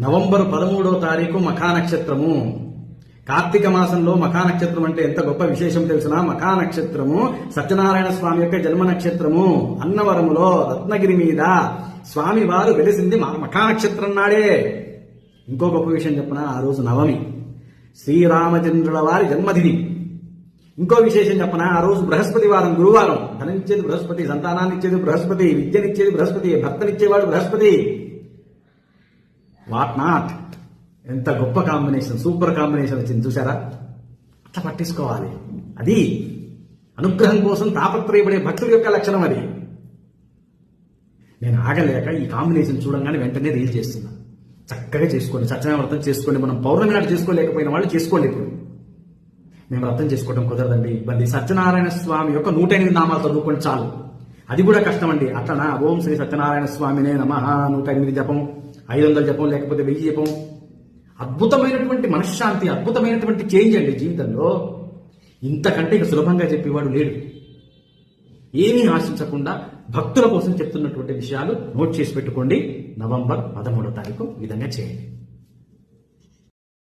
November పదమూడవ తారీఖు మఖా నక్షత్రము కార్తీక మాసంలో మఖా నక్షత్రం అంటే ఎంత గొప్ప విశేషం తెలిసిన? మఖా నక్షత్రము సత్యనారాయణ స్వామి యొక్క జన్మ నక్షత్రము. అన్నవరములో రత్నగిరి మీద స్వామి వారు వెలిసింది మఖానక్షత్రం మఖా నక్షత్రం నాడే. ఇంకో గొప్ప విషయం చెప్పిన? ఆ రోజు నవమి. శ్రీరామచంద్రుల వారి జన్మదిని. ఇంకో విశేషం చెప్పన? ఆ రోజు బృహస్పతి వారం గురువారం. ధననిచ్చేది బృహస్పతి సంతానాన్ని ఇచ్చేది బృహస్పతి విద్యనిచ్చేది బృహస్పతి భర్తనిచ్చేవాడు బృహస్పతి. వాట్ నాట్ ఎంత గొప్ప కాంబినేషన్ సూపర్ కాంబినేషన్ వచ్చింది చూసారా అట్లా పట్టించుకోవాలి. అది అనుగ్రహం కోసం తాపత్రయపడే భక్తుల యొక్క లక్షణం అది. నేను ఆగలేక ఈ కాంబినేషన్ చూడంగానే వెంటనే రీల్ చేస్తున్నా. చక్కగా చేసుకోండి సత్యనారాయణ వ్రతం చేసుకోండి మనం పౌర్ణమి నాడు చేసుకోలేకపోయిన వాళ్ళు చేసుకోండి ఇప్పుడు మేము వ్రతం చేసుకోవడం కుదరదండి ఇబ్బంది. సత్యనారాయణ స్వామి యొక్క నూట ఎనిమిది నామాలు చదువుకోండి చాలు. అది కూడా కష్టం అండి అట్లనా? ఓం శ్రీ సత్యనారాయణ స్వామినే నమ. నూట ఎనిమిది జపం. ఐదు వందల జపం లేకపోతే వెయ్యి జపం. అద్భుతమైనటువంటి మనశ్శాంతి అద్భుతమైనటువంటి చేంజ్ అండి జీవితంలో. ఇంతకంటే ఇక సులభంగా చెప్పేవాడు లేడు. ఏమీ ఆశించకుండా భక్తుల కోసం చెప్తున్నటువంటి విషయాలు నోట్ చేసి పెట్టుకోండి. నవంబర్ పదమూడో తారీఖు విధంగా చేయండి.